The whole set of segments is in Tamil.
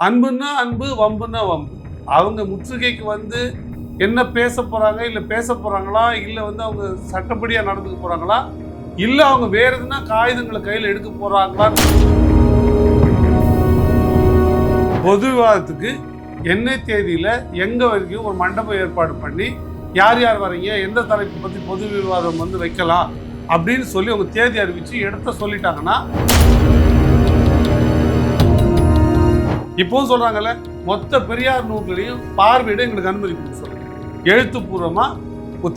அன்புன்னா அன்பு வம்புன்னா வம்பு. அவங்க முற்றுகைக்கு வந்து என்ன பேச போகிறாங்க இல்லை பேச போகிறாங்களா இல்லை வந்து அவங்க சட்டப்படியாக நடந்துக்க போகிறாங்களா இல்லை அவங்க வேறு எதுனா காகிதங்களை கையில் எடுக்க போகிறாங்களா பொது விவாதத்துக்கு என்ன தேதியில் எங்கே வரைக்கும் ஒரு மண்டபம் ஏற்பாடு பண்ணி யார் யார் வரீங்க எந்த தலைப்பு பற்றி பொது விவாதம் வந்து வைக்கலாம் அப்படின்னு சொல்லி அவங்க தேதி அறிவித்து இடத்த சொல்லிட்டாங்கன்னா இப்போவும் சொல்கிறாங்கல்ல மொத்த பெரியார் நூல்களையும் பார்வையிட எங்களுக்கு அனுமதி கொடுக்க சொல்லுங்க. எழுத்துப்பூர்வமாக ஒரு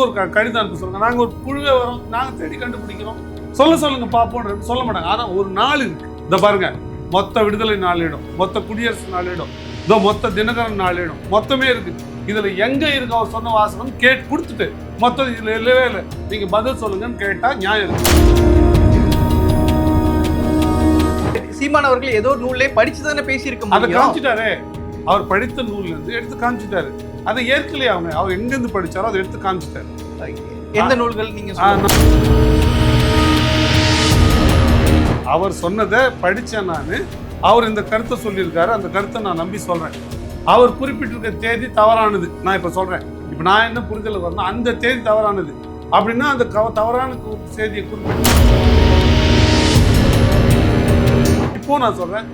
ஒரு க- கடிதம் அனுப்ப சொல்லுங்க. நாங்கள் ஒரு குழுவே வரோம் நாங்கள் தேடி கண்டுபிடிக்கிறோம். சொல்ல சொல்லுங்க பாப்போம் சொல்ல மாட்டாங்க. ஆனால் ஒரு நாள் இருக்குது இந்த பாருங்க மொத்த விடுதலை நாளிடம் மொத்த குடியரசு நாளிடம் இதோ மொத்த தினகரன் நாளிடம் மொத்தமே இருக்குது இதில் எங்கே இருக்கு அவர் சொன்ன வாசகம்? கேட் கொடுத்துட்டு மொத்தம் இதில் இல்லவே இல்லை. நீங்கள் பதில் சொல்லுங்கன்னு கேட்டால் நியாயம் இருக்குது சீமான் அவர்கள் ஏதோ ஒரு நூல்லே படிச்சு தானே பேசியிருக்க அதை காமிச்சிட்டாரே. அவர் படித்த நூல்ல இருந்து எடுத்து காமிச்சிட்டாரு. அதை ஏற்கலையே அவங்க அவர் எங்கிருந்து படிச்சாரோ அதை எடுத்து காமிச்சிட்டாரு. எந்த நூல்கள் நீங்க அவர் சொன்னதை படிச்சேன் நான். அவர் இந்த கருத்தை சொல்லியிருக்காரு. அந்த கருத்தை நான் நம்பி சொல்றேன். அவர் குறிப்பிட்டிருக்க தேதி தவறானது. நான் இப்ப சொல்றேன். இப்ப நான் என்ன புரிதல் வரணும் அந்த தேதி தவறானது. அப்படின்னா அந்த தவறான செய்தியை குறிப்பிட்டு இப்போ நான் சொல்றேன்.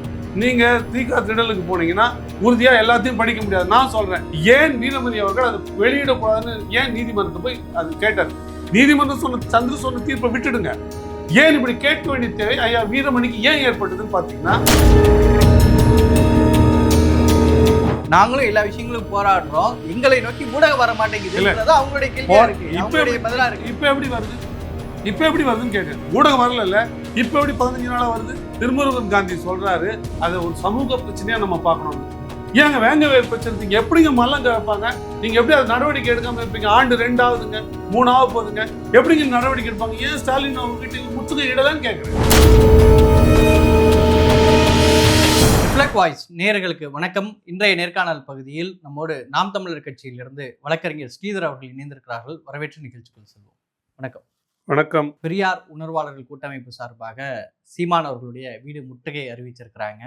நீங்க தீகா திடலுக்கு போனீங்கன்னா உறுதியா எல்லாத்தையும் படிக்க முடியாது. நான் சொல்றேன். ஏன் வீரமணி அவர்கள் அதை வெளியிடக்கூடாதுன்னு ஏன் நீதிமன்றத்தை போய் அது கேட்டார்? நீதிமன்றம் சொன்ன சந்திர சொன்ன தீர்ப்பை விட்டுடுங்க. ஏன் இப்படி கேட்க வேண்டிய தேவை ஐயா வீரமணிக்கு ஏன் ஏற்பட்டதுன்னு பாத்தீங்கன்னா நாங்களும் எல்லா விஷயங்களும் போராடுறோம். எங்களை நோக்கி ஊடகம் வர மாட்டேங்குதுன்றது அவங்களுடைய அவங்களுடைய பதிலா இருக்கு. இப்ப எப்படி வருது? இப்ப எப்படி வருதுன்னு கேட்டேன். ஊடகம் வரல இப்ப எப்படி பதினஞ்சு நாளா வருது? திருமுருகன் காந்தி சொல்றாரு அதை ஒரு சமூக பிரச்சனையா நம்ம பார்க்கணும். ஏங்க வேங்க பிரச்சனை நீங்க எப்படிங்க மல்லங்க வைப்பாங்க நீங்க எப்படி அது நடவடிக்கை எடுக்காம இருப்பீங்க? ஆண்டு ரெண்டாவதுங்க மூணாவது போகுதுங்க எப்படிங்க நடவடிக்கை எடுப்பாங்க? ஏன் ஸ்டாலின் அவங்க வீட்டுக்கு முற்றுகை இடலன்னு கேட்குறேன் வாய்ஸ் நேர்களுக்கு வணக்கம். இன்றைய நேர்காணல் பகுதியில் நம்மோடு நாம் தமிழர் கட்சியிலிருந்து வழக்கறிஞர் ஸ்ரீதர் அவர்கள் இணைந்திருக்கிறார்கள். வரவேற்று நிகழ்ச்சிக்குள் செல்வோம். வணக்கம். வணக்கம். பெரியார் உணர்வாளர்கள் கூட்டமைப்பு சார்பாக சீமான் அவர்களுடைய வீடு முற்றுகை அறிவிச்சிருக்கிறாங்க.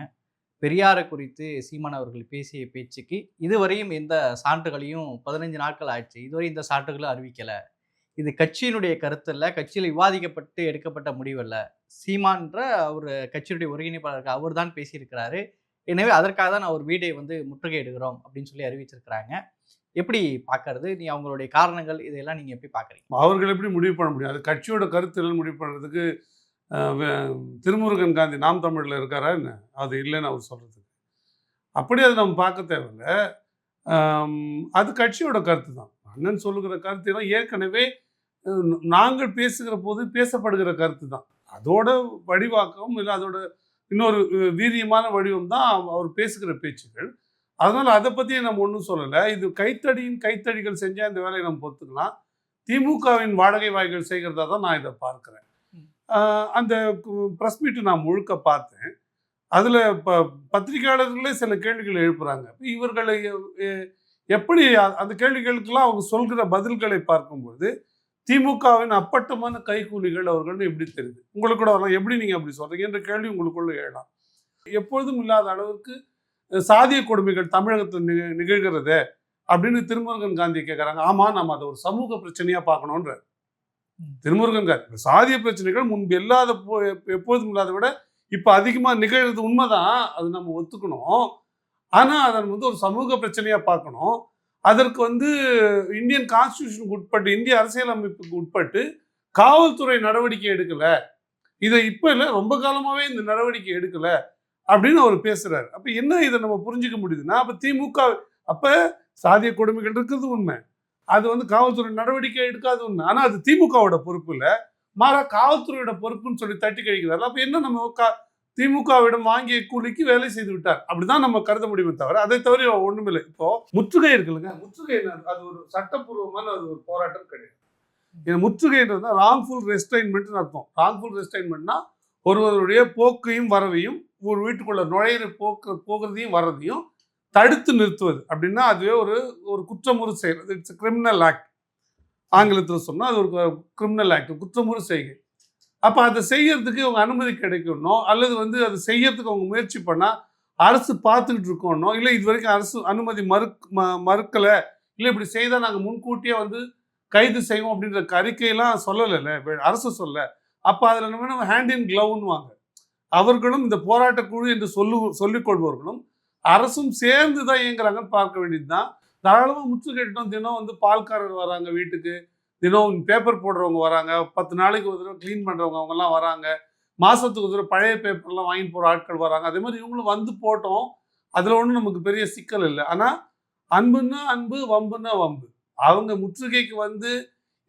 பெரியாரை குறித்து சீமான் அவர்கள் பேசிய பேச்சுக்கு இதுவரையும் எந்த சான்றுகளையும் பதினஞ்சு நாட்கள் ஆயிடுச்சு இதுவரை இந்த சான்றுகளும் அறிவிக்கலை. இது கட்சியினுடைய கருத்து இல்லை. கட்சியில் விவாதிக்கப்பட்டு எடுக்கப்பட்ட முடிவல்ல சீமான்ற அவர் கட்சியினுடைய ஒருங்கிணைப்பாளருக்கு அவர் தான் பேசியிருக்கிறாரு. எனவே அதற்காக தான் அவர் வீடை வந்து முற்றுகை எடுக்கிறோம் அப்படின்னு சொல்லி அறிவிச்சிருக்கிறாங்க. எப்படி பார்க்கறது நீ அவங்களுடைய காரணங்கள் இதையெல்லாம் நீங்கள் எப்படி பார்க்குறீங்க அவர்கள் எப்படி முடிவு பண்ண முடியும்? அது கட்சியோட கருத்துகள் முடிவு பண்ணுறதுக்கு திருமுருகன் காந்தி நாம் தமிழில் இருக்காரா என்ன? அது இல்லைன்னு அவர் சொல்கிறதுக்கு அப்படி அது நம்ம பார்க்க தேவையில்ல. அது கட்சியோட கருத்து தான். அண்ணன் சொல்லுகிற கருத்து எல்லாம் ஏற்கனவே நாங்கள் பேசுகிற போது பேசப்படுகிற கருத்து தான். அதோட வடிவாக்கம் இல்லை அதோட இன்னொரு வீரியமான வடிவம் தான் அவர் பேசுகிற பேச்சுக்கள். அதனால் அதை பற்றி நம்ம ஒன்றும் சொல்லலை. இது கைத்தடியின் கைத்தடிகள் செஞ்சால் இந்த வேலையை நம்ம பொறுத்துக்கலாம். திமுகவின் வாடகை வாய்கள் செய்கிறதா தான் நான் இதை பார்க்குறேன். அந்த ப்ரெஸ் மீட்டு நான் முழுக்க பார்த்தேன். அதில் இப்போ பத்திரிகையாளர்களே சில கேள்விகள் எழுப்புறாங்க. இவர்களை எப்படி அந்த கேள்விகளுக்கெல்லாம் அவங்க சொல்கிற பதில்களை பார்க்கும்போது திமுகவின் அப்பட்டமான கைக்கூலிகள் அவர்கள் எப்படி தெரியுது? உங்களுக்கு கூட வரலாம். எப்படி நீங்கள் அப்படி சொல்றீங்க? என்ற கேள்வி உங்களுக்குள்ள எழலாம். எப்பொழுதும் இல்லாத அளவுக்கு சாதிய கொடுமைகள் தமிழகத்தில் நிக நிகழ்கிறதே அப்படின்னு திருமுருகன் காந்தி கேட்குறாங்க ஆமாம் நம்ம அதை ஒரு சமூக பிரச்சனையாக பார்க்கணுன்ற. திருமுருகன் காந்தி சாதிய பிரச்சனைகள் முன்பு இல்லாத போ- எப்ப- எப்பொழுதும் இல்லாத விட இப்போ அதிகமாக நிகழ்றது உண்மைதான். அது நம்ம ஒத்துக்கணும். ஆனால் அதை வந்து ஒரு சமூக பிரச்சனையாக பார்க்கணும். அதற்கு வந்து இந்தியன் கான்ஸ்டியூஷனுக்கு உட்பட்டு இந்திய அரசியலமைப்புக்கு உட்பட்டு காவல்துறை நடவடிக்கை எடுக்கல. இதை இப்போ இல்லை ரொம்ப காலமாகவே இந்த நடவடிக்கை எடுக்கல. அப்படின்னு அவர் பேசுறாரு. அப்போ என்ன இதை நம்ம புரிஞ்சுக்க முடியுதுன்னா அப்போ திமுக அப்போ சாதிய கொடுமைகள் இருக்கிறது உண்மை. அது வந்து காவல்துறை நடவடிக்கை எடுக்காது உண்மை. ஆனால் அது திமுகவோட பொறுப்பு இல்லை மாறா காவல்துறையோட பொறுப்புன்னு சொல்லி தட்டி கழிக்கிறார். அப்போ என்ன நம்ம கா- திமுகவிடம் வாங்கிய கூலிக்கு வேலை செய்து விட்டார்? அப்படிதான் நம்ம கருத முடியுமே தவிர அதை தவிர ஒண்ணுமில்லை. இப்போ முற்றுகை இருக்குல்லங்க முற்றுகை என்ன? அது ஒரு சட்டப்பூர்வமான அது ஒரு போராட்டம் கிடையாது. இந்த முற்றுகைன்றது ராங்ஃபுல் ரெஸ்டைன்மெண்ட்னு அர்த்தம். ராங்ஃபுல் ரெஸ்டைன்மெண்ட்னா ஒருவருடைய போக்கையும் வரவையும் ஒரு வீட்டுக்குள்ளே நுழையிற போக்கு போகிறதையும் வர்றதையும் தடுத்து நிறுத்துவது. அப்படின்னா அதுவே ஒரு ஒரு குற்றமுறு செயல். இட்ஸ் கிரிமினல் ஆக்ட் ஆங்கிலத்தில் சொன்னால் அது ஒரு கிரிமினல் ஆக்ட் குற்றமுறு செய்கை. அப்போ அதை செய்யறதுக்கு அவங்க அனுமதி கிடைக்கணும் அல்லது வந்து அதை செய்யறதுக்கு அவங்க முயற்சி பண்ணால் அரசு பார்த்துக்கிட்டு இருக்கோன்னோ இல்லை இது வரைக்கும் அரசு அனுமதி மறு ம- மறுக்கலை இல்லை இப்படி செய்தால் நாங்கள் முன்கூட்டியே வந்து கைது செய்வோம் அப்படின்ற அறிக்கையெல்லாம் சொல்லலைல்ல அரசு சொல்ல அப்போ அதில் என்ன நம்ம ஹேண்ட் இன் க்ளவுன்னு வாங்க அவர்களும் இந்த போராட்ட குழு என்று சொல்லு சொல்லிக் கொள்பவர்களும் அரசும் சேர்ந்து தான் இயங்குறாங்கன்னு பார்க்க வேண்டியது தான் தாராளமாக முற்றுகையிட்டோம் தினம் வந்து பால்காரர் வராங்க வீட்டுக்கு. தினம் பேப்பர் போடுறவங்க வராங்க. பத்து நாளைக்கு ஒரு தடவை க்ளீன் பண்ணுறவங்க அவங்கெல்லாம் வராங்க. மாதத்துக்கு ஒரு தடவை பழைய பேப்பர்லாம் வாங்கிட்டு போகிற ஆட்கள் வராங்க. அதே மாதிரி இவங்களும் வந்து போட்டோம். அதில் ஒன்றும் நமக்கு பெரிய சிக்கல் இல்லை. ஆனால் அன்புன்னா அன்பு வம்புன்னா வம்பு. அவங்க முற்றுகைக்கு வந்து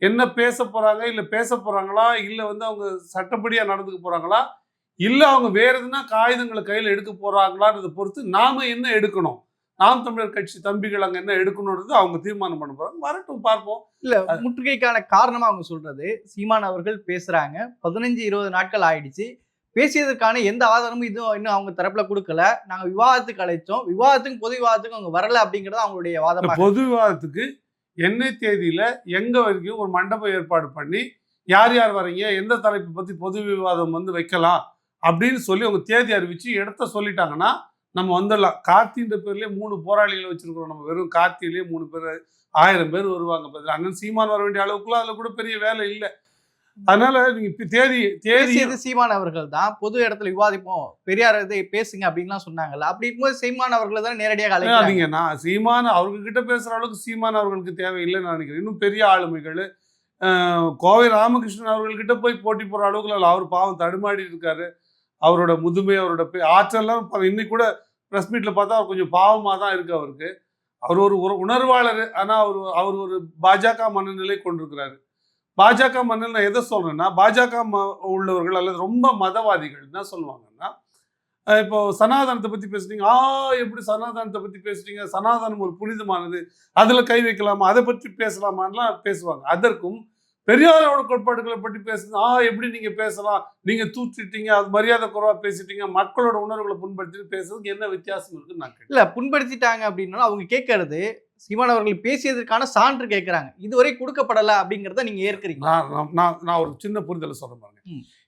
என்ன பேச போகிறாங்க இல்லை பேச போகிறாங்களா இல்லை வந்து அவங்க சட்டப்படியாக நடந்துக்க போகிறாங்களா இல்லை அவங்க வேற எதுனா காகிதங்களை கையில் எடுக்க போகிறாங்களான்றதை பொறுத்து நாம என்ன எடுக்கணும்? நாம் தமிழர் கட்சி தம்பிகள் அங்கே என்ன எடுக்கணுன்றது அவங்க தீர்மானம் பண்ண போகிறாங்க வரட்டும் பார்ப்போம். இல்ல முற்றுகைக்கான காரணமா அவங்க சொல்றது சீமான் அவர்கள் பேசுறாங்க. பதினஞ்சு இருபது நாட்கள் ஆயிடுச்சு. பேசியதற்கான எந்த ஆதாரமும் இதுவும் இன்னும் அவங்க தரப்புல கொடுக்கல. நாங்க விவாதத்துக்கு அழைச்சோம். விவாதத்துக்கும் பொது விவாதத்துக்கும் அவங்க வரல அப்படிங்கறது அவங்களுடைய வாதமா பொது விவாதத்துக்கு என்ன தேதியில எங்க வரைக்கும் ஒரு மண்டபம் ஏற்பாடு பண்ணி யார் யார் வரீங்க? எந்த தலைப்பு பத்தி பொது விவாதம் வந்து வைக்கலாம்? அப்படின்னு சொல்லி அவங்க தேதி அறிவிச்சு இடத்த சொல்லிட்டாங்கன்னா நம்ம வந்துடலாம். கார்த்தின்ற பேர்லயே மூணு போராளிகளை வச்சிருக்கிறோம் நம்ம. வெறும் கார்த்தியிலேயே மூணு பேர் ஆயிரம் பேர் வருவாங்க பதில் அண்ணன் சீமான் வர வேண்டிய அளவுக்குலாம் அதுல கூட பெரிய வேலை இல்லை. அதனால நீங்க தேதி தேதி சீமான் அவர்கள் தான். பொது இடத்துல விவாதிப்போம். பெரியார் இதை பேசுங்க அப்படின்லாம் சொன்னாங்கல்ல. அப்படி இருக்கும்போது சீமான் அவர்களை தான் நேரடியாக அழைக்கிறாங்க? நீங்க நான் சீமான் அவங்க கிட்ட பேசுற அளவுக்கு சீமான் அவர்களுக்கு தேவையில்லைன்னு நான் நினைக்கிறேன். இன்னும் பெரிய ஆளுமைகள் கோவை ராமகிருஷ்ணன் அவர்கள்கிட்ட போய் போட்டி போற அளவுக்கு அவர் பாவம் தடுமாடி இருக்காரு. அவரோட முதுமை அவரோட பே- ஆற்றல்லாம் இன்னைக்கு கூட ப்ரெஸ் மீட்டில் பார்த்தா அவர் கொஞ்சம் பாவமாக தான் இருக்கு அவருக்கு. அவர் ஒரு உணர்வாளர். ஆனால் அவர் அவர் ஒரு பாஜக மனநிலை கொண்டிருக்கிறாரு. பாஜக மனநிலை நான் எதை சொல்றேன்னா பாஜக ம- உள்ளவர்கள் அல்லது ரொம்ப மதவாதிகள் என்ன சொல்லுவாங்கன்னா இப்போ சனாதனத்தை பற்றி பேசுனீங்க ஆ எப்படி சனாதனத்தை பற்றி பேசுறீங்க? சனாதனம் ஒரு புனிதமானது. அதில் கை வைக்கலாமா? அதை பற்றி பேசலாமான்லாம் பேசுவாங்க. அதற்கும் பெரியாரோட கோட்பாடுகளை பற்றி பேசுறது ஆ எப்படி நீங்க பேசலாம்? நீங்க தூற்றிட்டீங்க அது மரியாதை குறைவா பேசிட்டீங்க மக்களோட உணர்வுகளை புண்படுத்தி பேசுறதுக்கு என்ன வித்தியாசம் இருக்குன்னு நான் இல்ல புண்படுத்திட்டாங்க அப்படின்னா அவங்க கேட்கறது சீமான் அவர்கள் பேசியதற்கான சான்று கேட்கறாங்க. இதுவரை கொடுக்கப்படல அப்படிங்கறத நீங்க ஏற்கறீங்க. நான் நான்- நான் ஒரு சின்ன புரிதலை சொல்றேன் பாருங்க.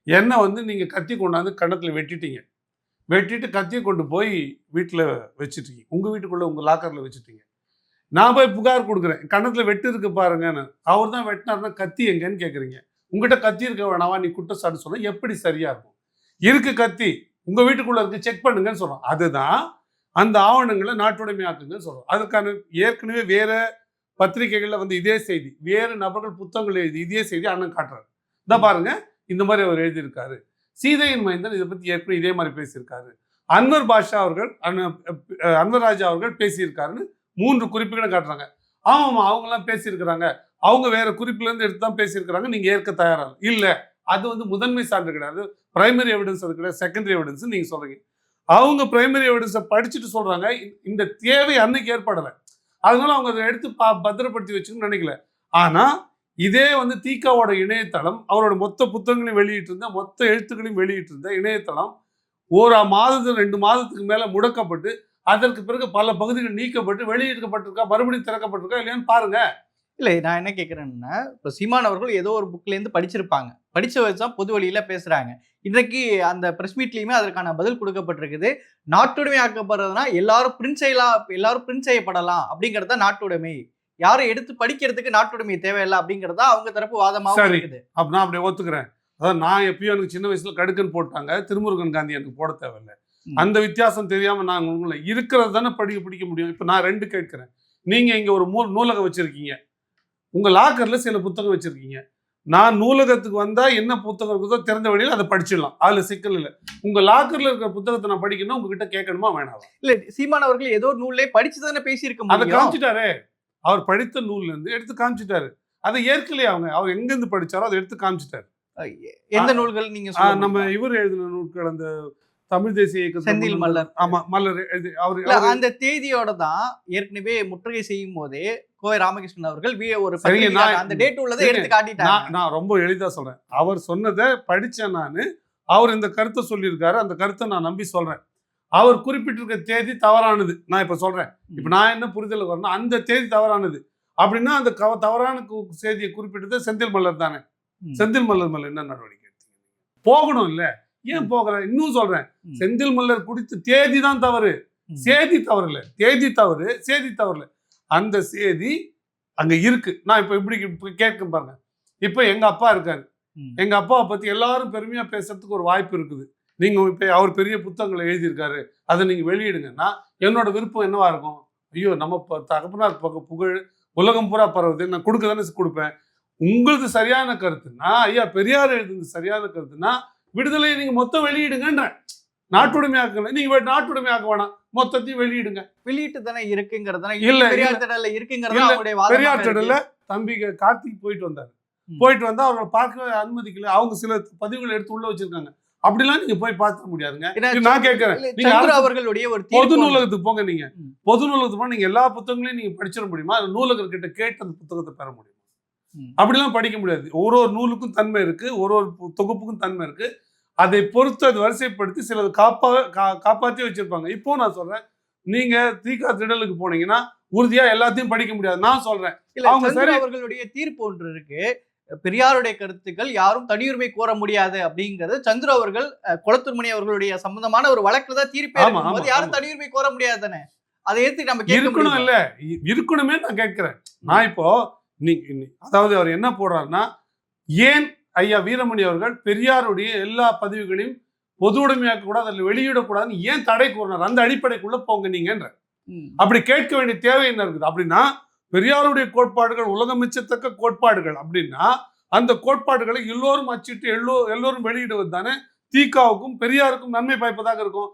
என்ன வந்து நீங்க கத்தி கொண்டாந்து கன்னத்துல வெட்டிட்டீங்க. வெட்டிட்டு கத்தியை கொண்டு போய் வீட்டில் வச்சுட்டீங்க. உங்க வீட்டுக்குள்ள உங்க லாக்கர்ல வச்சுட்டீங்க. நான் போய் புகார் கொடுக்குறேன். கன்னத்துல வெட்டு இருக்கு பாருங்கன்னு. அவர் தான் வெட்டினாருன்னா கத்தி எங்கன்னு கேட்குறீங்க உங்ககிட்ட கத்தி இருக்க வேணாவா நீ குற்றச்சாட்டு சொன்னால் எப்படி சரியாக இருக்கும்? இருக்கு கத்தி. உங்கள் வீட்டுக்குள்ளே இருக்கு செக் பண்ணுங்கன்னு சொல்கிறோம் அதுதான் அந்த ஆவணங்களை நாட்டுடைமையாக்குங்கன்னு சொல்கிறோம் அதுக்கான ஏற்கனவே வேறு பத்திரிகைகளில் வந்து இதே செய்தி வேறு நபர்கள் புத்தகங்கள் எழுதி இதே செய்தி அண்ணன் காட்டுறாரு. இந்த பாருங்க இந்த மாதிரி அவர் எழுதியிருக்காரு. சீதையின் மைந்தன் இதை பற்றி ஏற்கனவே இதே மாதிரி பேசியிருக்காரு. அன்வர் பாஷா அவர்கள் அன்வர் ராஜா அவர்கள் பேசியிருக்காருன்னு மூன்று குறிப்புகளை காட்டுறாங்க. ஆமாம் அவங்கெல்லாம் பேசியிருக்கிறாங்க. அவங்க வேற குறிப்பிலேருந்து எடுத்து தான் பேசியிருக்கிறாங்க. நீங்கள் ஏற்க தயாராக இல்லை. அது வந்து முதன்மை சான்று கிடையாது. பிரைமரி எவிடன்ஸ் அது கிடையாது. செகண்டரி எவிடன்ஸ் நீங்கள் சொல்கிறீங்க அவங்க பிரைமரி எவிடன்ஸை படிச்சுட்டு சொல்கிறாங்க இந்த- தேவை அன்னைக்கு ஏற்படலை. அதனால அவங்க அதை எடுத்து பா பத்திரப்படுத்தி வச்சுக்கணும்னு நினைக்கல. ஆனால் இதே வந்து தீகாவோட இணையதளம் அவரோட மொத்த புத்தகங்களையும் வெளியிட்டிருந்த மொத்த எழுத்துக்களையும் வெளியிட்டிருந்த இணையதளம் ஒரு மாதத்து ரெண்டு மாதத்துக்கு மேலே முடக்கப்பட்டு அதற்கு பிறகு பல பகுதிகள் நீக்கப்பட்டு வெளியிடப்பட்டிருக்கா மறுபடியும் திறக்கப்பட்டிருக்கா இல்லையான்னு பாருங்க. இல்ல நான் என்ன கேட்கறேன்னா இப்போ சீமான் அவர்கள் ஏதோ ஒரு புக்ல இருந்து படிச்சிருப்பாங்க. படிச்ச வச்சு தான் பொது வழியில பேசுறாங்க. இன்றைக்கு அந்த பிரஸ் மீட்லயுமே அதற்கான பதில் கொடுக்கப்பட்டிருக்குது. நாட்டுடைமையாக்கப்படுறதுனா எல்லாரும் பிரிண்ட் செய்யலாம் எல்லாரும் பிரிண்ட் செய்யப்படலாம் அப்படிங்கறத நாட்டுடைமை. யாரும் எடுத்து படிக்கிறதுக்கு நாட்டுடைமை தேவையில்லை அப்படிங்கறதா அவங்க தரப்பு வாதமாகவும் சரி. இருக்குது. அப்ப நான் அப்படியே ஒத்துக்கிறேன். அதான் நான் எப்பயும் எனக்கு சின்ன வயசுல கடுக்கன் போட்டாங்க திருமுருகன் காந்தி எனக்கு போட தேவையில்லை. அந்த வித்தியாசம் தெரியாம நான் உங்களை இருக்கிறது தானே படிக்க பிடிக்க முடியும்? இப்ப நான் ரெண்டு கேட்கிறேன். நீங்க இங்க ஒரு மூ நூலகம் வச்சிருக்கீங்க. உங்க லாக்கர்ல சில புத்தகம் வச்சிருக்கீங்க. நான் நூலகத்துக்கு வந்தா என்ன புத்தகம் இருக்குதோ திறந்த வழியில் அதை படிச்சிடலாம். அதுல சிக்கல் இல்லை. உங்க லாக்கர்ல இருக்கிற புத்தகத்தை நான் படிக்கணும் உங்ககிட்ட கேட்கணுமா வேணாமா இல்ல சீமான் அவர்கள் ஏதோ ஒரு நூல்லே படிச்சு தானே பேசியிருக்க அதை காமிச்சிட்டாரே. அவர் படித்த நூல்ல இருந்து எடுத்து காமிச்சிட்டாரு. அதை ஏற்கலையே அவங்க. அவர் எங்க இருந்து படிச்சாரோ அதை எடுத்து காமிச்சிட்டாரு. எந்த நூல்கள் நீங்க நம்ம? இவர் எழுதின நூல்கள் அந்த தமிழ் தேசிய இயக்கத்துல செந்தில் மல்லர். ஆமா மல்லர் அவர் அந்த தேதியோட தான் ஏற்கனவே முற்றுகை செய்யும் போதே கோவை ராமகிருஷ்ணன் அவர்கள் வி- ஒரு அந்த டேட் உள்ளதை எடுத்து காட்டிட்டாங்க. நான் ரொம்ப எளிதா சொல்றேன். அவர் சொன்னதை படிச்சேன் நானு. அவர் இந்த கருத்தை சொல்லியிருக்காரு. அந்த கருத்தை நான் நம்பி சொல்றேன். அவர் குறிப்பிட்டிருக்க தேதி தவறானது. நான் இப்ப சொல்றேன். இப்ப நான் என்ன புரிதல் வரணும் அந்த தேதி தவறானது. அப்படின்னா அந்த கவ- தவறான செய்தியை குறிப்பிட்டது செந்தில் மல்லர் தானே. செந்தில் மல்லர் மேல என்ன நடவடிக்கை எடுத்தீங்க போகணும் இல்ல ஏன் போகல? இன்னும் சொல்றேன். செந்தில் மல்லர் குடித்து தேதி தான் தவறு. சேதி தவறு இல்ல. தேதி தவறு சேதி தவறு இல்ல. அந்த சேதி அங்க இருக்கு. நான் இப்ப இப்படி இப்ப கேட்க பாருங்க. இப்ப எங்க அப்பா இருக்காரு. எங்க அப்பாவை பத்தி எல்லாரும் பெருமையா பேசுறதுக்கு ஒரு வாய்ப்பு இருக்குது. நீங்க இப்ப அவர் பெரிய புத்தகங்களை எழுதியிருக்காரு. அதை நீங்க வெளியிடுங்கன்னா என்னோட விருப்பம் என்னவா இருக்கும்? ஐயோ நம்ம தகப்பனார் பக்க புகழ் உலகம் பூரா பரவுது. நான் கொடுக்க தானே கொடுப்பேன். உங்களது சரியான கருத்துனா ஐயா பெரியார் எழுதுனது சரியான கருத்துனா விடுதலையை நீங்க மொத்தம் வெளியிடுங்கன்றேன் நாட்டுடைமையாக்கல நீங்க நாட்டுடைமையாக்க வேணாம் மொத்தத்தையும் வெளியிடுங்க வெளியிட்டு தானே இருக்குங்கிறது இல்ல, பெரியார். திடல்ல இருக்குங்கிறது பெரியார். திடல்ல தம்பி கார்த்திக் போயிட்டு வந்தாரு. போயிட்டு வந்தா அவங்களை பார்க்க அனுமதிக்கல அவங்க சில பதிவுகளை எடுத்து உள்ள வச்சிருக்காங்க அப்படிலாம் நீங்க போய் பார்க்க முடியாதுங்க நான் கேட்கிறேன் நீங்க அவர்களுடைய ஒரு பொது. நூலகத்துக்கு போங்க நீங்க. பொது நூலகத்துக்கு போனா நீங்க எல்லா புத்தகங்களையும் நீங்க படிச்சிட முடியுமா இல்ல நூலகர் கிட்ட அந்த புத்தகத்தை பெற முடியுமா. அப்படிலாம் படிக்க முடியாது. ஒரு ஒரு நூலுக்கும் தன்மை இருக்கு ஒரு ஒரு தொகுப்புக்கும் தன்மை இருக்கு. அதை பொறுத்து அது வரிசைப்படுத்தி சிலது காப்பா கா- காப்பாத்தி வச்சிருப்பாங்க. இப்போ நான் சொல்றேன் நீங்க தீகா திடலுக்கு போனீங்கன்னா உறுதியா எல்லாத்தையும் படிக்க முடியாது. நான் சொல்றேன் அவங்க சரி- அவர்களுடைய தீர்ப்பு ஒன்று இருக்கு. பெரியாருடைய கருத்துக்கள் யாரும் தனியுரிமை கோர முடியாது அப்படிங்கிறது சந்திர அவர்கள் குளத்தூர்மணி அவர்களுடைய சம்பந்தமான ஒரு வழக்குல தான் தீர்ப்பே யாரும். தனியுரிமை கோர முடியாது தானே? அதை ஏத்து நம்ம இருக்கணும்? இல்ல. இருக்கணுமே நான் கேட்கிறேன். நான் இப்போ அதாவது அவர் என்ன போடுறாருன்னா ஏன் ஐயா வீரமணி அவர்கள் பெரியாருடைய எல்லா பதிவுகளையும் பொது உடைமையாக்க கூடாது அதில் வெளியிடக்கூடாதுன்னு ஏன் தடை கூறினார் அந்த அடிப்படைக்குள்ள போங்க நீங்கன்ற. அப்படி கேட்க வேண்டிய தேவை என்ன இருக்குது? அப்படின்னா பெரியாருடைய கோட்பாடுகள் உலகமிச்சத்தக்க கோட்பாடுகள் அப்படின்னா அந்த கோட்பாடுகளை எல்லோரும் அச்சிட்டு எல்லோ எல்லோரும் வெளியிடுவது தானே தீகாவுக்கும் பெரியாருக்கும் நன்மை பயப்பதாக இருக்கும்.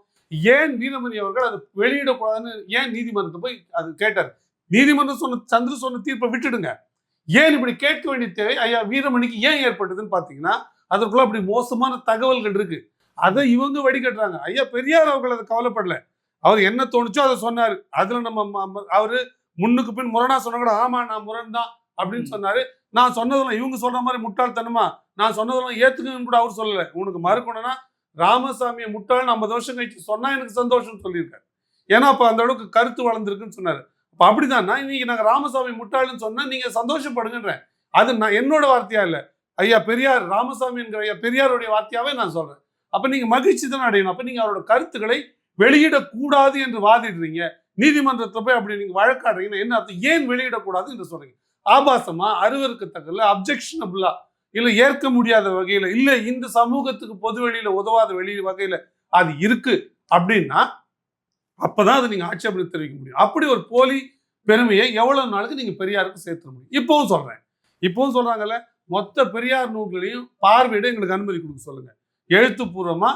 ஏன் வீரமணி அவர்கள் அதை வெளியிடக்கூடாதுன்னு ஏன் நீதிமன்றத்தை போய் அது கேட்டார்? நீதிமன்றம் சொன்ன சந்திர சொன்ன தீர்ப்பை விட்டுடுங்க. ஏன் இப்படி கேட்க வேண்டிய தேவை? ஐயா வீரமணிக்கு ஏன் ஏற்பட்டதுன்னு பார்த்தீங்கன்னா அதற்குள்ள அப்படி மோசமான தகவல்கள் இருக்கு. அதை இவங்க வடிகட்டுறாங்க. ஐயா பெரியார் அவர்கள் அதை கவலைப்படல. அவர் என்ன தோணுச்சோ அதை சொன்னாரு. அதுல நம்ம அவரு முன்னுக்கு பின் முரணா சொன்னா கூட ஆமா நான் முரண் தான் அப்படின்னு. சொன்னாரு. நான் சொன்னதெல்லாம் இவங்க சொல்ற மாதிரி முட்டாள்தனமா? நான் சொன்னதெல்லாம் ஏத்துக்குன்னு கூட அவர் சொல்லல. உனக்கு மறுக்கணும்னா ராமசாமியை முட்டாள்னு ஐம்பது வருஷம் கழிச்சு சொன்னா எனக்கு சந்தோஷம்னு சொல்லியிருக்காரு. ஏன்னா அப்ப அந்த அளவுக்கு கருத்து வளர்ந்துருக்குன்னு சொன்னாரு. இப்போ அப்படிதான் இன்னைக்கு நாங்கள் ராமசாமி முட்டாளுன்னு சொன்னால் நீங்க சந்தோஷப்படுங்கன்றேன் அது நான் என்னோட வார்த்தையா இல்லை. ஐயா பெரியார் ராமசாமி என்கிற ஐயா பெரியாருடைய வார்த்தையாவே நான் சொல்றேன். அப்ப நீங்க மகிழ்ச்சி தான் அடையணும். அப்ப நீங்க அவரோட கருத்துக்களை வெளியிடக்கூடாது என்று வாதிடுறீங்க. நீதிமன்றத்தை போய் அப்படி நீங்க வழக்காடுறீங்கன்னா என்ன அர்த்தம்? ஏன் வெளியிடக்கூடாது என்று சொல்றீங்க? ஆபாசமா அருவருக்கத்தக்கல அப்ஜெக்ஷனபிளா இல்லை ஏற்க முடியாத வகையில இல்லை இந்த சமூகத்துக்கு பொது வெளியில உதவாத வெளி வகையில அது இருக்கு. அப்படின்னா அப்பதான் அதை நீங்க ஆட்சேபனை தெரிவிக்க முடியும். அப்படி ஒரு போலி பெருமையை எவ்வளவு நாளுக்கு நீங்க பெரியாருக்கு சேர்த்துட முடியும்? இப்பவும் சொல்றேன். இப்பவும் சொல்றாங்கல்ல மொத்த பெரியார் நூல்களையும் பார்வையிட எங்களுக்கு அனுமதி கொடுக்க சொல்லுங்க. எழுத்துப்பூர்வமா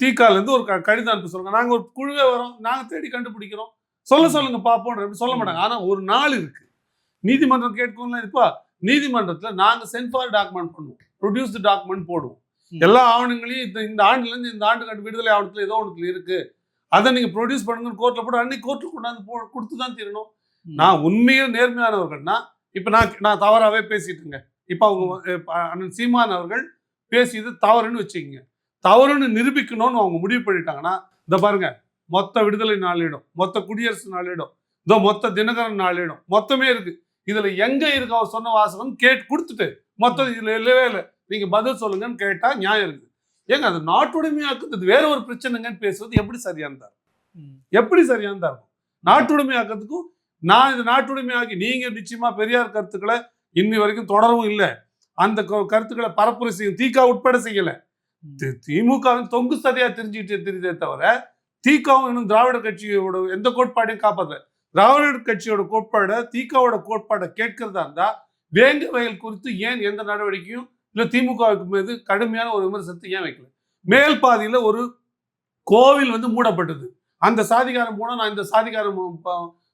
தீக்கால இருந்து ஒரு கடிதம் அனுப்ப சொல்லுங்க. நாங்க ஒரு குழுவே வரோம் நாங்க தேடி கண்டுபிடிக்கிறோம். சொல்ல சொல்லுங்க அப்படி சொல்ல மாட்டாங்க. ஆனா ஒரு நாள் இருக்கு. நீதிமன்றம் கேட்கும்ல இருப்பா நீதிமன்றத்துல நாங்க சென்ஃபார் டாக்குமெண்ட் பண்ணுவோம். ப்ரொடியூஸ்டு டாக்குமெண்ட் போடுவோம். எல்லா ஆவணங்களையும் இந்த இந்த ஆண்டுல இருந்து இந்த ஆண்டு கண்டு விடுதலை ஆவணத்துல ஏதோ ஒன்று இருக்கு. அதை நீங்க ப்ரொடியூஸ் பண்ணுங்கன்னு கோர்ட்ல போட்டு அன்னைக்கு கோர்ட்டுக்கு கொண்டாந்து போ கொடுத்து தான் தீரணும். நான் உண்மையில் நேர்மையானவர்கள்னா இப்ப நான் நான் தவறாவே பேசிட்டுங்க. இப்ப அவங்க அண்ணன் சீமான் அவர்கள் பேசியது தவறுன்னு வச்சுக்கோங்க. தவறுன்னு நிரூபிக்கணும்னு அவங்க முடிவு பண்ணிட்டாங்கன்னா இந்த பாருங்க மொத்த விடுதலை நாளிடம் மொத்த குடியரசு நாளிடம் இதோ மொத்த தினகரன் நாளிடம் மொத்தமே இருக்கு. இதுல எங்க இருக்கு? அவர் சொன்ன வாசகம் கேட்டு கொடுத்துட்டு மொத்தம் இதுல இல்லவே இல்லை. நீங்க பதில் சொல்லுங்கன்னு கேட்டா நியாயம் இருக்குது ஏங்க அது நாட்டுடைமையாக்குறது வேற ஒரு பிரச்சனைங்கன்னு பேசுறது எப்படி சரியானதா. எப்படி சரியானதா இருக்கும் நாட்டுடைமையாக்கிறதுக்கும் நான் இது நாட்டுடைமையாக்கி நீங்க நிச்சயமா பெரியார் கருத்துக்களை இன்னி வரைக்கும் தொடரவும் இல்லை. அந்த கருத்துக்களை பரப்புரை செய்யும் தீகா உட்பட செய்யல. திமுகவின் தொங்கு சதையா தெரிஞ்சுக்கிட்டு தெரியுதே தவிர தீகாவும் இன்னும் திராவிட கட்சியோட எந்த கோட்பாடையும் காப்பாத்தல. திராவிட கட்சியோட கோட்பாடை தீகாவோட கோட்பாடை கேட்கறதா இருந்தா வேங்க வயல் குறித்து ஏன் எந்த நடவடிக்கையும் இல்ல திமுகவுக்கு மீது கடுமையான ஒரு விமர்சனத்தை ஏன் வைக்கல? மேல் பாதியில ஒரு கோவில் வந்து மூடப்பட்டது. அந்த சாதிகாரம் போனா நான் இந்த சாதிகாரம்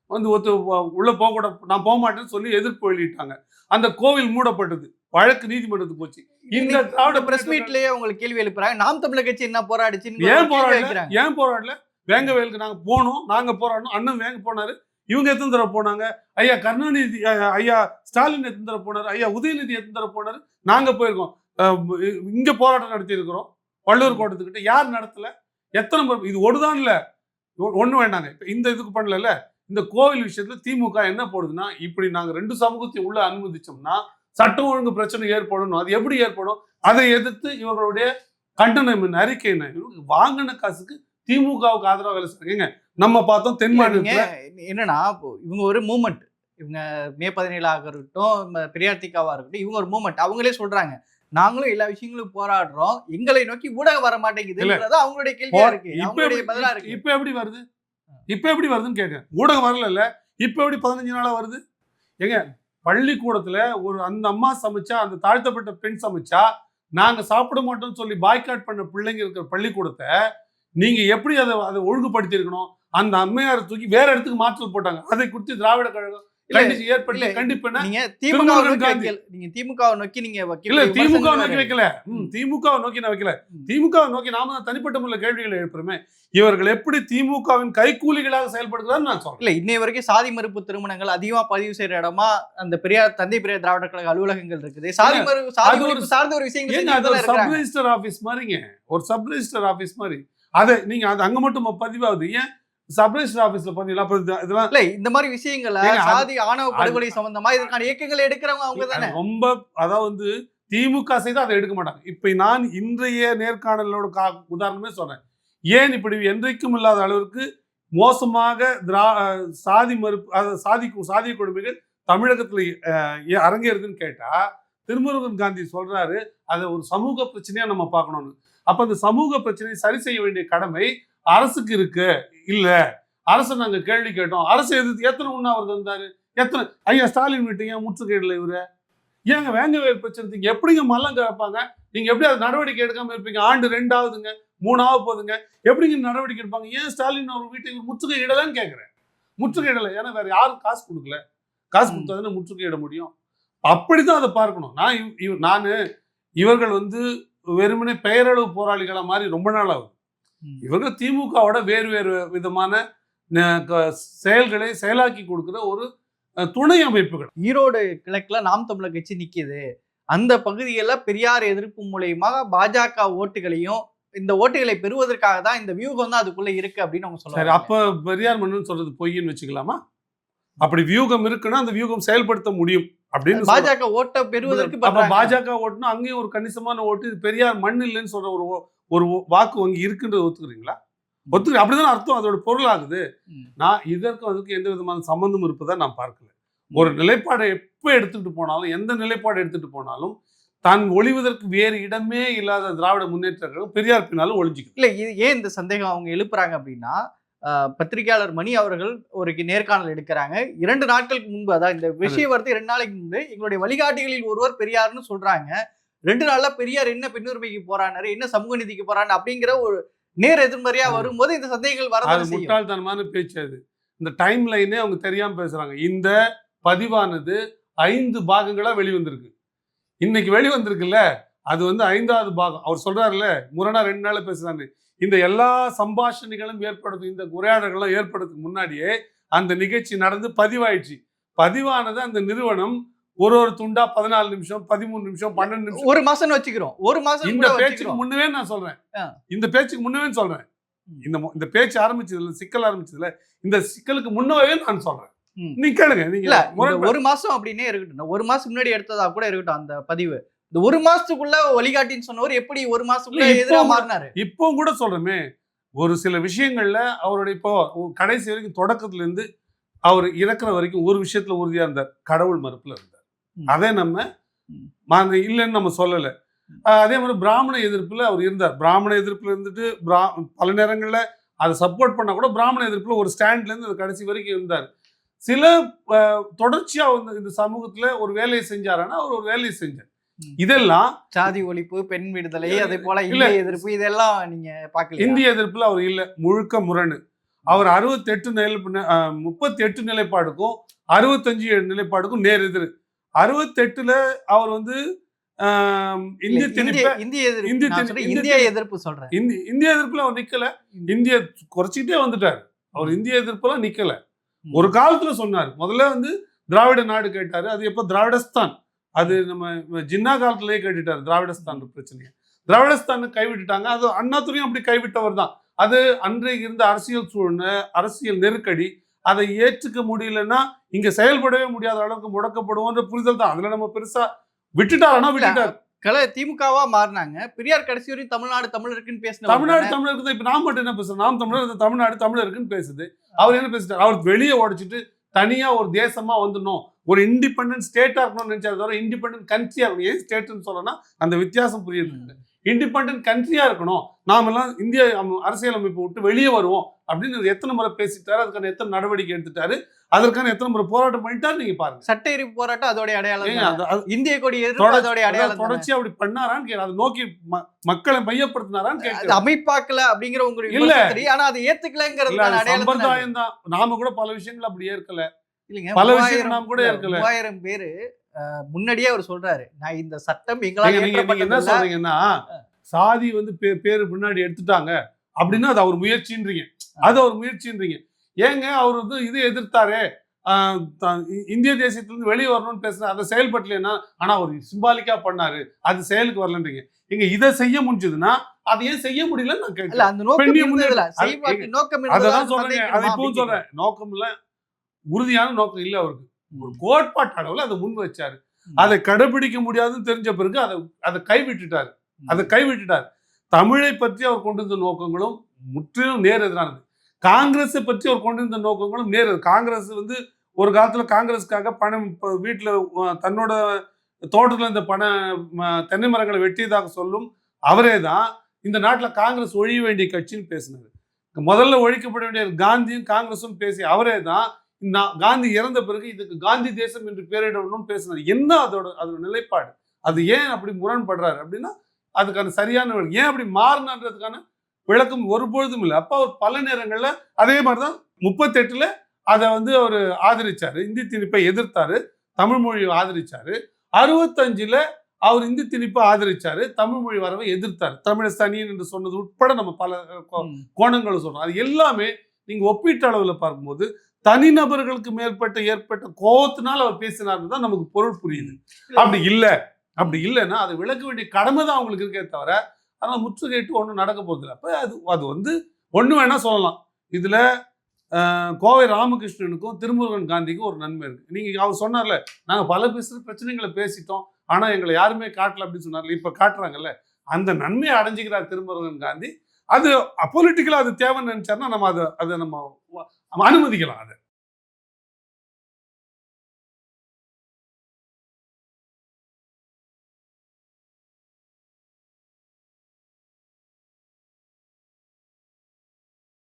வந்து ஒத்து உள்ள போக கூட நான் போக மாட்டேன்னு சொல்லி எதிர்ப்பு வெளியிட்டாங்க. அந்த கோவில் மூடப்பட்டது. வழக்கு நீதிமன்றத்துக்கு போச்சு. இந்த திராவிட பிரஸ் மீட்லயே உங்களுக்கு கேள்வி எழுப்புறாங்க. நாம் தமிழர் கட்சி என்ன போராடிச்சுன்னு ஏன் போராடல? ஏன் போராடல? வேங்க வயலுக்கு நாங்க போனோம் நாங்க போராடணும் அண்ணன் வேங்க போனாரு. இவங்க எத்தனை தர போனாங்க? ஐயா கருணாநிதி ஐயா, ஸ்டாலின் எத்தனை தர போனாரு? ஐயா உதயநிதி எத்தனை தர போனாரு? நாங்க போயிருக்கோம். இங்க போராட்டம் நடத்தியிருக்கிறோம். வள்ளூர் கோட்டத்துக்கிட்ட. யார் நடத்தல? எத்தனை இது ஒடுதான் இல்ல. ஒ- வேண்டாங்க. இப்ப இந்த இதுக்கு பண்ணல இந்த கோவில் விஷயத்துல திமுக என்ன போடுதுன்னா இப்படி நாங்க ரெண்டு சமூகத்தையும் உள்ள அனுமதிச்சோம்னா சட்டம் ஒழுங்கு பிரச்சனை ஏற்படணும். அது எப்படி ஏற்படும்? அதை எதிர்த்து இவர்களுடைய கண்டனம் அறிக்கை என்ன? வாங்கின காசுக்கு திமுகவுக்கு ஆதரவா வேலை செய்றாங்க. நம்ம பார்த்தோம் தென் இல்ல, மாநிலத்துல என்னன்னா இவங்க ஒரு மூமெண்ட். இவங்க மே பதினேழாக இருக்கட்டும் பெரியார் திகாவா இருக்கட்டும் இவங்க ஒரு மூமெண்ட். அவங்களே சொல்றாங்க. நாங்களும் எல்லா விஷயங்களும் போராடுறோம். எங்களை நோக்கி ஊடகம் வர மாட்டேங்குதுன்றது அவங்களுடைய கேள்வியா இருக்கு. இப்ப அவங்களுடைய எப்படி- பதிலா இருக்கு. இப்ப எப்படி வருது? இப்ப எப்படி வருதுன்னு கேட்கிறேன் ஊடகம் வரல இப்ப எப்படி பதினஞ்சு நாளா வருது? ஏங்க பள்ளிக்கூடத்துல ஒரு அந்த அம்மா சமைச்சா அந்த தாழ்த்தப்பட்ட பெண் சமைச்சா நாங்க சாப்பிட மாட்டோம்னு சொல்லி பாய்காட் பண்ண பிள்ளைங்க இருக்கிற பள்ளிக்கூடத்தை நீங்க எப்படி அதை அதை ஒழுங்குபடுத்தி இருக்கணும் அந்த அம்மையாரை தூக்கி வேற இடத்துக்கு மாற்றல் போட்டாங்க. அதை குறித்து திராவிட கழகம் தனிப்பட்ட முறையில் கேள்விகளை எழுப்புறோமே. இவர்கள் எப்படி திமுகவின் கைக்கூலிகளாக செயல்படுகிறான்னு நான் சொல்றேன். இல்ல இன்னை வரைக்கும் சாதி மறுப்பு திருமணங்கள் அதிகமா பதிவு செய்யற இடமா அந்த பெரியார் தந்தை பெரியார் திராவிட கழக அலுவலகங்கள் இருக்குது. சாதி மறுப்பு சார்ந்த ஒரு அது ஒரு சப் ஆபீஸ் மாதிரிங்க. ஒரு சப் ரெஜிஸ்டர் ஆபீஸ் மாதிரி. அதை நீங்க அது அங்க மட்டும் பதிவாகுது. ஏன்? சப் ரெஜிஸ்டர் ஆபீஸ்ல பாத்தீங்களா இதெல்லாம் இல்ல இந்த மாதிரி விஷயங்களை சாதி ஆணவ படுகொலை சம்பந்தமா இதற்கான இயக்கங்களை எடுக்கிறவங்க அவங்க தானே? ரொம்ப அதாவது வந்து திமுக செய்து அதை எடுக்க மாட்டாங்க. இப்ப நான் இன்றைய நேர்காணலோட கா உதாரணமே சொன்னேன் ஏன் இப்படி என்றைக்கும் இல்லாத அளவிற்கு மோசமாக திரா சாதி மறுப்பு சாதி சாதிய கொடுமைகள் தமிழகத்துல அரங்கேறுதுன்னு கேட்டா திருமுருகன் காந்தி சொல்றாரு அதை ஒரு சமூக பிரச்சனையா நம்ம பார்க்கணும்னு. அப்ப அந்த சமூக பிரச்சனையை சரி செய்ய வேண்டிய கடமை அரசுக்கு இருக்கு. இல்ல. அரசு நாங்க கேள்வி கேட்டோம். அரசு எதிர்த்து எத்தனை உண்ணாவிரதம் இருந்தாரு? எத்தனை? ஐயா ஸ்டாலின் மீட்டிங்க முற்றுகையிடல இவரு? ஏங்க வேங்க வேல் பிரச்சனைக்கு எப்படிங்க மல்லம் கேட்பாங்க நீங்க எப்படி அது நடவடிக்கை எடுக்காம இருப்பீங்க? ஆண்டு ரெண்டாவதுங்க மூணாவது போகுதுங்க எப்படிங்க நடவடிக்கை எடுப்பாங்க? ஏன் ஸ்டாலின் அவர் வீட்டுக்கு முற்றுகை இடலன்னு கேட்குறேன் முற்றுகை இடலை ஏன்னா வேற யாரும் காசு கொடுக்கல. காசு ம். கொடுத்தா தானே முற்றுகை இட முடியும். அப்படிதான் அதை பார்க்கணும். நான் இவ்- நானு இவர்கள் வந்து வெறுமனே பெயரளவு போராளிகளா மாதிரி ரொம்ப நாள் ஆகுது. இவங்க திமுகவோட வேறு வேறு விதமான செயல்களை செயலாக்கி கொடுக்கிற ஒரு துணை அமைப்புகள். ஈரோடு கிழக்குல நாம் தமிழர் கட்சி நிக்குது. அந்த பகுதியில பெரியார் எதிர்ப்பு மூலியமாக பாஜக ஓட்டுகளையும் இந்த ஓட்டுகளை பெறுவதற்காக தான் இந்த வியூகம் தான் அதுக்குள்ள இருக்கு அப்படின்னு அவங்க சரி சொல்லுவாங்க. அப்ப பெரியார் மன்னன் சொல்றது பொய்ன்னு வச்சுக்கலாமா? அப்படி வியூகம் இருக்குன்னா அந்த வியூகம் செயல்படுத்த முடியும் அப்படின்னு பாஜக ஓட்டை பெறுவதற்கு. பாஜக ஓட்டுனா அங்கேயும் ஒரு கணிசமான ஓட்டு இது பெரியார் மண் இல்லைன்னு சொல்ற ஒரு ஒரு வாக்கு வங்கி இருக்குன்றது ஒத்துக்கிறீங்களா? ஒத்துக்க அப்படிதான் அர்த்தம் அதோட பொருள் ஆகுது. நான் இதற்கு அதுக்கு எந்த விதமான சம்பந்தம் இருப்பதா நான் பார்க்கல. ஒரு நிலைப்பாடை எப்ப எடுத்துட்டு போனாலும் எந்த நிலைப்பாடு எடுத்துட்டு போனாலும் தான் ஒளிவதற்கு வேறு இடமே இல்லாத திராவிட முன்னேற்ற கழகம் பெரியார் பின்னாலும் ஒளிஞ்சிக்கும் இல்ல இது ஏன் இந்த சந்தேகம் அவங்க எழுப்புறாங்க அப்படின்னா பத்திரிகையாளர் மணி அவர்கள் ஒரு நேர்காணல் எடுக்கிறாங்க. இரண்டு நாட்களுக்கு முன்பு அதாவது இந்த விஷயம் வரது இரண்டு நாளைக்கு முன்பு எங்களுடைய வழிகாட்டிகளில் ஒருவர் பெரியார்னு சொல்றாங்க. ரெண்டு நாள்ல பெரியார் என்ன பெண்ணுரிமைக்கு போறானாரு என்ன சமூக நீதிக்கு போறான்னு அப்படிங்கிற ஒரு நேர் எதிர்மறையா. வரும்போது இந்த சந்தேகங்கள் செய்யும். முட்டாள்தனமான பேச்சு அது. இந்த டைம் லைனே அவங்க தெரியாம பேசுறாங்க. இந்த பதிவானது ஐந்து பாகங்களா வெளிவந்திருக்கு. இன்னைக்கு வெளிவந்திருக்குல்ல அது வந்து ஐந்தாவது பாகம். அவர் சொல்றாருல்ல முரணா ரெண்டு நாள் பேசுறாரு இந்த எல்லா சம்பாஷணைகளும் ஏற்படுத்தும் இந்த உரையாடல்களும் ஏற்படுறதுக்கு முன்னாடியே அந்த நிகழ்ச்சி நடந்து பதிவாயிடுச்சு. பதிவானது அந்த நிறுவனம் ஒரு ஒரு துண்டா பதினாலு நிமிஷம் பதிமூணு நிமிஷம் பன்னெண்டு நிமிஷம். ஒரு மாசம் வச்சுக்கிறோம். ஒரு மாசம் இந்த பேச்சுக்கு முன்னவே நான் சொல்றேன். இந்த பேச்சுக்கு முன்னவே சொல்றேன். இந்த இந்த பேச்சு ஆரம்பிச்சதுல சிக்கல் ஆரம்பிச்சதுல இந்த சிக்கலுக்கு முன்னவே நான் சொல்றேன். நீ கேளுங்க நீங்க ஒரு மாசம் அப்படின்னே இருக்கட்டும். ஒரு மாசம் முன்னாடி எடுத்ததா கூட இருக்கட்டும் அந்த பதிவு. இந்த ஒரு மாசத்துக்குள்ள வழிகாட்டின்னு சொன்னவர் எப்படி ஒரு மாசத்துக்குள்ள இல்ல, இப்போ எதிரா கூட- மாறினாரு? இப்போ கூட சொல்றேமே ஒரு சில விஷயங்கள்ல அவருடைய இப்போ கடைசி வரைக்கும் தொடக்கத்துல இருந்து அவர் இறக்குற வரைக்கும் ஒரு விஷயத்துல உறுதியா இருந்தார். கடவுள் மறுப்புல இருந்தார். அதை நம்ம ம். மாங்க இல்லைன்னு நம்ம சொல்லல. அதே மாதிரி பிராமண எதிர்ப்புல அவர் இருந்தார். பிராமண எதிர்ப்புல இருந்துட்டு பிரா பல நேரங்கள்ல அதை சப்போர்ட் பண்ணா கூட பிராமண எதிர்ப்புல ஒரு ஸ்டாண்ட்ல இருந்து அது கடைசி வரைக்கும் இருந்தார். சில தொடர்ச்சியா வந்து இந்த சமூகத்துல ஒரு வேலையை செஞ்சாருன்னா அவர் ஒரு வேலையை செஞ்சார். இதெல்லாம் சாதி ஒழிப்பு பெண் விடுதலை அதே போல இல்ல. எதிர்ப்பு இதெல்லாம் நீங்க பாக்கல இந்திய எதிர்ப்புல அவர் இல்ல முழுக்க முரணு. அவர் அறுபத்தெட்டு நிலை முப்பத்தி எட்டு நிலைப்பாடுக்கும் அறுபத்தஞ்சு நிலைப்பாடுக்கும் நேர் எதிர் அறுபத்தெட்டுல அவர் வந்து இந்திய திணிப்ப இந்திய எதிர்ப்பு இந்திய எதிர்ப்பு சொல்றேன். இந்தி இந்திய எதிர்ப்புல அவர் நிக்கல. இந்திய குறைச்சிக்கிட்டே வந்துட்டார். அவர் இந்திய எதிர்ப்புலாம் நிக்கல. ம். ஒரு காலத்துல சொன்னார். முதல்ல வந்து திராவிட நாடு கேட்டாரு. அது எப்போ? திராவிடஸ்தான். அது நம்ம ஜின்னா காலத்திலேயே கேட்டுட்டாரு திராவிடஸ்தான் பிரச்சனையை. திராவிடஸ்தான் கைவிட்டுட்டாங்க. அது அண்ணாதுரையும் அப்படி கைவிட்டவர் தான். அது அன்றைக்கு இருந்த அரசியல் சூழ்நிலை அரசியல் நெருக்கடி அதை ஏற்றுக்க முடியலன்னா இங்க செயல்படவே முடியாத அளவுக்கு முடக்கப்படுவோன்ற புரிதல் தான். அதுல நம்ம பெருசா விட்டுட்டாருன்னா விட்டுட்டார். கல திமுகவா மாறினாங்க. பெரியார் கடைசி வரையும் தமிழ்நாடு தமிழருக்குன்னு பேசின தமிழ்நாடு தமிழருக்கு தான் இப்ப நாம் மட்டும் என்ன பேசுறோம் நாம் தமிழர் தமிழ்நாடு தமிழருக்குன்னு பேசுது. அவர் என்ன பேசிட்டார்? அவர் வெளியே உடைச்சிட்டு தனியா ஒரு தேசமா வந்துடணும். ஒரு இண்டிபெண்டன்ட் ஸ்டேட்டா இருக்கணும்னு நினைச்சாரு தவிர இண்டிபெண்டன்ட் கண்ட்ரியா இருக்கணும். ஏன் ஸ்டேட்னு சொல்லணும்னா அந்த வித்தியாசம் புரியுது. இண்டிபெண்டன்ட் கண்ட்ரியா இருக்கணும். நாமெல்லாம் இந்திய அம- அரசியலமைப்பை விட்டு வெளியே வருவோம் அப்படின்னு எத்தனை முறை பேசிட்டாரு அதுக்கான எத்தனை நடவடிக்கை எடுத்துட்டாரு அதற்கான எத்தனை முறை போராட்டம் பண்ணிட்டாரு நீங்க பாருங்க. சட்ட எரிப்பு போராட்டம் அதோடைய அடையாளம் இந்திய கொடி தொடர்ச்சி- அதோடைய அடையாளம். தொடர்ச்சியா அப்படி பண்ணாரான்னு கேட்க அதை நோக்கி மக்களை மையப்படுத்தினாரான்னு கேட்க அமைப்பாக்கல அப்படிங்கிற உங்களுடைய இல்ல. ஆனா அதை அது. சம்பிரதாயம் தான். நாம கூட பல விஷயங்கள் அப்படி ஏற்கல. இல்லைங்க பல விஷயம் நாம் கூட இருக்கல. மூவாயிரம் பேரு முன்னடியே அவர் சொல்றாரு நான் இந்த சட்டம் எங்களால் என்ன. சொல்றீங்கன்னா சாதி வந்து பேரு பின்னாடி எடுத்துட்டாங்க அப்படின்னா அது அவர் முயற்சின்றீங்க. அது அவர் முயற்சின்றீங்க. ஏங்க அவர் வந்து இது எதிர்த்தாரே? இந்திய தேசியத்திலிருந்து வெளியே வரணும்னு பேசுற அதை செயல்படலைன்னா ஆனா அவர் சிம்பாலிக்கா பண்ணாரு அது செயலுக்கு வரலன்றீங்க. இங்க இதை செய்ய முடிஞ்சதுன்னா அதை ஏன் செய்ய முடியலன்னு நான் கேட்கிறேன். அந்த நோக்கம் நோக்கம் இருந்ததா சொல்றேன் அதை இப்பவும் சொல்றேன் நோக்கம் இல்ல உறுதியான நோக்கம் இல்ல அவருக்கு. ஒரு கோட்பாட்டு அளவுல அதை முன் வச்சாரு. அதை கடைபிடிக்க முடியாதுன்னு தெரிஞ்ச பிறகு அதை அதை கைவிட்டுட்டாரு. அதை கைவிட்டுட்டார். தமிழை பற்றி அவர் கொண்டு வந்த நோக்கங்களும் முற்றிலும் நேர் எதிரானது. காங்கிரஸை பற்றி அவர் கொண்டு வந்த நோக்கங்களும் நேர். காங்கிரஸ் வந்து ஒரு காலத்துல காங்கிரஸுக்காக பணம் இப்ப வீட்டுல தன்னோட தோட்டத்துல இந்த பண தென்னை மரங்களை வெட்டியதாக சொல்லும் அவரே தான் இந்த நாட்டுல காங்கிரஸ் ஒழிய வேண்டிய கட்சின்னு பேசினாரு. முதல்ல ஒழிக்கப்பட வேண்டிய காந்தியும் காங்கிரஸும் பேசி அவரே தான் இந்த காந்தி இறந்த பிறகு இதுக்கு காந்தி தேசம் என்று பெயரிடணும்னு பேசினார். என்ன அதோட அதோட நிலைப்பாடு? அது ஏன் அப்படி முரண்படுறாரு அப்படின்னா அதுக்கான சரியான. ஏன் அப்படி மாறினன்றதுக்கான விளக்கம் ஒருபொழுதும் இல்லை. அப்போ அவர் பல நேரங்கள்ல அதே மாதிரிதான் முப்பத்தெட்டுல அதை வந்து அவர் ஆதரிச்சாரு. இந்தி திணிப்பை எதிர்த்தாரு. தமிழ் மொழியை ஆதரிச்சாரு. அறுபத்தஞ்சுல அவர் இந்தி திணிப்பை ஆதரிச்சாரு. தமிழ் மொழி வரவை எதிர்த்தாரு. தமிழஸ்தானியன் என்று சொன்னது உட்பட நம்ம பல. கோணங்களை சொல்றோம். அது எல்லாமே நீங்க ஒப்பீட்டு அளவுல பார்க்கும்போது தனிநபர்களுக்கு மேற்பட்ட ஏற்பட்ட கோபத்தினால் அவர் பேசினார்னு தான் நமக்கு பொருள் புரியுது. அப்படி இல்ல. அப்படி இல்லைன்னா அதை விளக்க வேண்டிய கடமை தான் அவங்களுக்கு இருக்கே தவிர அதனால முற்றுகையிட்டு ஒன்றும் நடக்க போறதில்ல. அப்ப அது அது வந்து ஒண்ணு வேணா சொல்லலாம். இதுல கோவை ராமகிருஷ்ணனுக்கும் திருமுருகன் காந்திக்கும் ஒரு நன்மை இருக்கு. நீங்க அவர் சொன்னார்ல நாங்க பல பேசுற பிரச்சனைகளை பேசிட்டோம். ஆனா எங்களை யாருமே காட்டல அப்படின்னு சொன்னார்ல இப்ப காட்டுறாங்கல்ல. அந்த நன்மையை அடைஞ்சுக்கிறார் திருமுருகன் காந்தி. அது பொலிட்டிக்கலா அது தேவைன்னு நினைச்சாருன்னா நம்ம அதை அதை நம்ம அனுமதிக்கலாம் அதை.